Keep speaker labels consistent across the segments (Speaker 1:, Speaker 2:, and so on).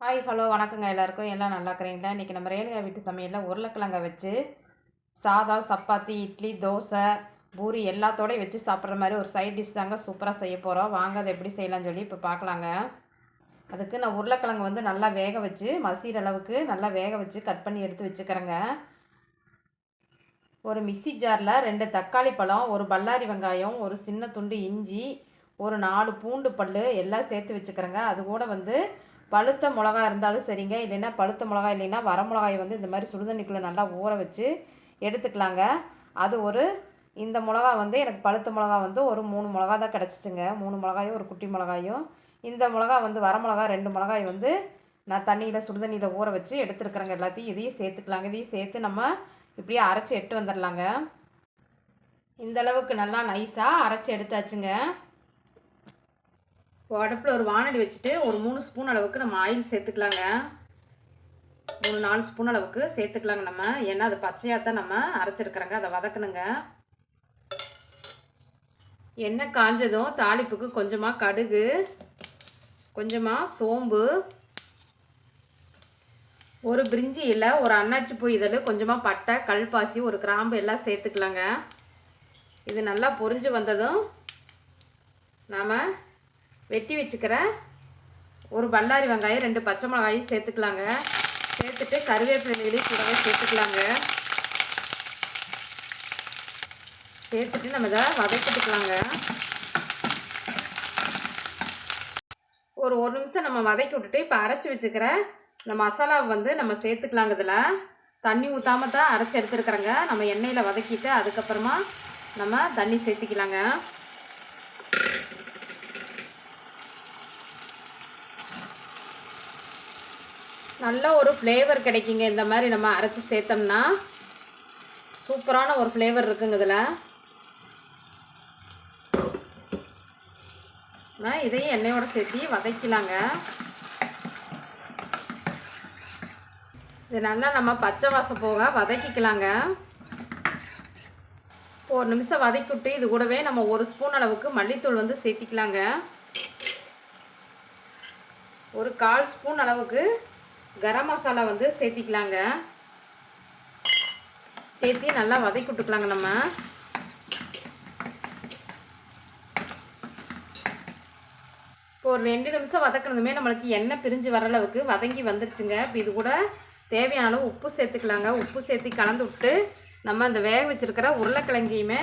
Speaker 1: Hi hello வணக்கங்க எல்லாருக்கும். எல்லாம் நல்லா இருக்கிறீங்களா? இன்றைக்கி நம்ம ரேணுகா வீட்டு சமையலில் உருளைக்கிழங்க வச்சு சாதம் சப்பாத்தி இட்லி தோசை பூரி எல்லாத்தோடையும் வச்சு சாப்பிட்ற மாதிரி ஒரு சைட் டிஷ் தாங்க சூப்பராக செய்ய போகிறோம் வாங்க அதை எப்படி செய்யலாம்னு சொல்லி இப்போ பார்க்கலாங்க. அதுக்கு நான் உருளைக்கிழங்கு வந்து நல்லா வேக வச்சு மசீர் அளவுக்கு நல்லா வேக வச்சு கட் பண்ணி எடுத்து வச்சுக்கிறேங்க. ஒரு மிக்சி ஜாரில் ரெண்டு தக்காளி பழம் ஒரு பல்லாரி வெங்காயம் ஒரு சின்ன துண்டு இஞ்சி ஒரு நாலு பூண்டு பல் எல்லாம் சேர்த்து வச்சுக்கிறேங்க. அது கூட வந்து பழுத்த மிளகா இருந்தாலும் சரிங்க. இல்லைன்னா பழுத்த மிளகா இல்லைன்னா வர மிளகாய் வந்து இந்த மாதிரி சுடுதண்ணிக்குள்ளே நல்லா ஊற வச்சு எடுத்துக்கலாங்க. அது ஒரு இந்த மிளகா வந்து எனக்கு பழுத்த மிளகா வந்து ஒரு மூணு மிளகா தான் கிடச்சிச்சுங்க. மூணு மிளகாயும் ஒரு குட்டி மிளகாயும். இந்த மிளகா வந்து வர மிளகா ரெண்டு மிளகாய் வந்து நான் தண்ணியில் சுடுதண்ணியில் ஊற வச்சு எடுத்துருக்குறேங்க எல்லாத்தையும். இதையும் சேர்த்துக்கலாங்க. இதையும் சேர்த்து நம்ம இப்படியே அரைச்சி எட்டு வந்துடலாங்க இந்த அளவுக்கு நல்லா நைஸாக அரைச்சி எடுத்தாச்சுங்க. இப்போ அடுப்பில் ஒரு வானடி வச்சுட்டு ஒரு மூணு ஸ்பூன் அளவுக்கு நம்ம ஆயில் சேர்த்துக்கலாங்க. மூணு நாலு ஸ்பூன் அளவுக்கு சேர்த்துக்கலாங்க நம்ம. ஏன்னா அது பச்சையாக தான் நம்ம அரைச்சிருக்கிறோங்க. அதை வதக்கணுங்க. எண்ணெய் காஞ்சதும் தாளிப்புக்கு கொஞ்சமாக கடுகு கொஞ்சமாக சோம்பு ஒரு பிரிஞ்சி இல்லை ஒரு அன்னாச்சி பூ இதழ் கொஞ்சமாக பட்டை கல்பாசி ஒரு கிராம்பு எல்லாம் சேர்த்துக்கலாங்க. இது நல்லா பொரிஞ்சு வந்ததும் நாம் வெட்டி வச்சுக்கிற ஒரு பல்லாரி வெங்காயம் ரெண்டு பச்சை மிளகாயும் சேர்த்துக்கலாங்க. சேர்த்துட்டு கருவேப்பிலையும் கூடவே சேர்த்துக்கலாங்க. சேர்த்துட்டு நம்ம இதை வதக்கிட்டுக்கலாங்க. ஒரு ஒரு நிமிஷம் நம்ம வதக்கி விட்டுட்டு இப்போ அரைச்சி வச்சுக்கிற இந்த மசாலாவை வந்து நம்ம சேர்த்துக்கலாங்க இதில். தண்ணி ஊற்றாம தான் அரைச்சி எடுத்துருக்குறேங்க. நம்ம எண்ணெயில் வதக்கிட்டு அதுக்கப்புறமா நம்ம தண்ணி சேர்த்திக்கலாங்க. நல்ல ஒரு ஃப்ளேவர் கிடைக்குங்க. இந்த மாதிரி நம்ம அரைச்சி சேர்த்தோம்னா சூப்பரான ஒரு ஃப்ளேவர் இருக்குங்க இதில். நான் இதையும் எண்ணெயோடு சேர்த்து வதக்கலாங்க. இது நல்லா நம்ம பச்சை வாசம் போக வதக்கிக்கலாங்க. ஒரு நிமிஷம் வதக்கி விட்டு இது கூடவே நம்ம ஒரு ஸ்பூன் அளவுக்கு மல்லித்தூள் வந்து சேர்த்திக்கலாங்க. ஒரு கால் ஸ்பூன் அளவுக்கு கரம் மசாலா வந்து சேர்த்திக்கலாங்க. சேர்த்தி நல்லா வதக்கி விட்டுக்கலாங்க நம்ம. இப்போ ஒரு ரெண்டு நிமிஷம் வதக்கினதுமே நம்மளுக்கு எண்ணெய் பிரிஞ்சு வர அளவுக்கு வதங்கி வந்துருச்சுங்க. இப்போ இது கூட தேவையான அளவு உப்பு சேர்த்துக்கலாங்க. உப்பு சேர்த்து கலந்து விட்டு நம்ம அந்த வேக வச்சுருக்கிற உருளைக்கிழங்கையுமே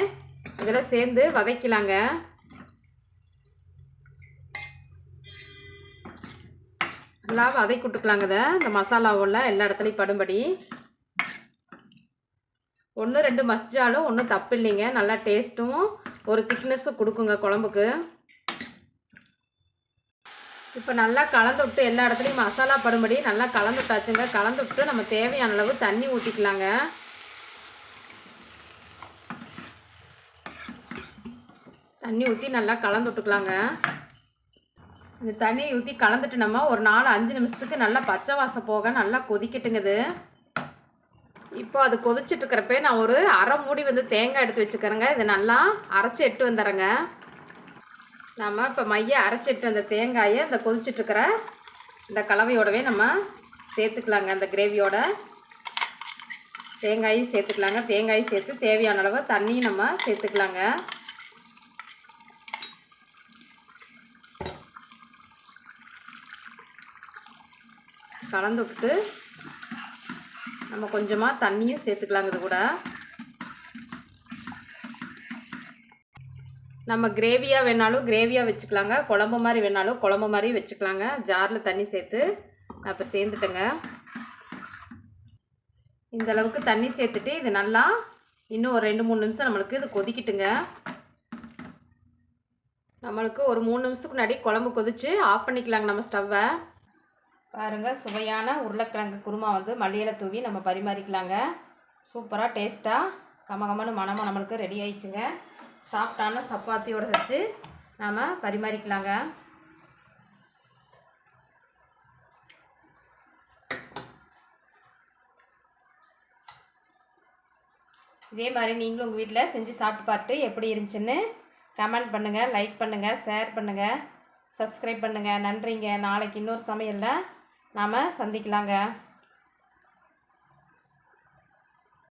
Speaker 1: இதில் சேர்ந்து வதக்கலாங்க. நல்லா வதை கொடுத்துக்கலாங்க இதை. இந்த மசாலாவில் எல்லா இடத்துலையும் படும்படி. ஒன்று ரெண்டு மஸ்ஜாலும் ஒன்றும் தப்பு இல்லைங்க. நல்லா டேஸ்ட்டும் ஒரு திக்னஸும் கொடுக்குங்க குழம்புக்கு. இப்போ நல்லா கலந்து விட்டு எல்லா இடத்துலையும் மசாலா படும்படி நல்லா கலந்து விட்டாச்சுங்க கலந்து விட்டு நம்ம தேவையான அளவு தண்ணி ஊற்றிக்கலாங்க தண்ணி ஊற்றி நல்லா கலந்து விட்டுக்கலாங்க இந்த தண்ணியை ஊற்றி கலந்துட்டு நம்ம ஒரு நாலு அஞ்சு நிமிஷத்துக்கு நல்லா பச்சை வாசம் போக நல்லா கொதிக்கட்டுங்குது. இப்போ அது கொதிச்சிட்ருக்கிறப்ப நான் ஒரு அரை மூடி வந்து தேங்காய் எடுத்து வச்சுக்கிறேங்க. இதை நல்லா அரைச்சி எட்டு வந்துடுறேங்க. நம்ம இப்போ மைய அரைச்சி எட்டு வந்த தேங்காயை இந்த கொதிச்சிட்ருக்கிற இந்த கலவையோடவே நம்ம சேர்த்துக்கலாங்க. அந்த கிரேவியோட தேங்காயும் சேர்த்துக்கலாங்க. தேங்காயும் சேர்த்து தேவையான அளவு தண்ணியும் நம்ம சேர்த்துக்கலாங்க. கலந்து விட்டு நம்ம கொஞ்சமாக தண்ணியும் சேர்த்துக்கலாங்க இது கூட. நம்ம கிரேவியாக வேணாலும் கிரேவியாக வச்சுக்கலாங்க. குழம்பு மாதிரி வேணாலும் குழம்பு மாதிரி வச்சுக்கலாங்க. ஜாரில் தண்ணி சேர்த்து நான் இப்போ சேர்ந்துட்டேங்க. இந்த அளவுக்கு தண்ணி சேர்த்துட்டு இது நல்லா இன்னும் ஒரு ரெண்டு மூணு நிமிஷம் நம்மளுக்கு இது கொதிக்கிட்டுங்க. நம்மளுக்கு ஒரு மூணு நிமிஷத்துக்கு முன்னாடி குழம்பு கொதிச்சு ஆஃப் பண்ணிக்கலாங்க நம்ம ஸ்டவ்வை பாருங்கள் சுவையான உருளைக்கிழங்கு குருமா வந்து மல்லியில் தூவி நம்ம பரிமாறிக்கலாங்க. சூப்பராக டேஸ்ட்டாக கமகமனு மனமாக நம்மளுக்கு ரெடி ஆயிடுச்சுங்க. சாஃப்டான சப்பாத்தியோட வச்சு நாம் பரிமாறிக்கலாங்க. இதே மாதிரி நீங்களும் உங்கள் வீட்டில் செஞ்சு சாப்பிட்டு பார்த்து எப்படி இருந்துச்சுன்னு கமெண்ட் பண்ணுங்கள் லைக் பண்ணுங்கள் ஷேர் பண்ணுங்கள் சப்ஸ்கிரைப் பண்ணுங்கள் நன்றிங்க. நாளைக்கு இன்னொரு சமையலில் நாம் சந்திக்கலாங்க.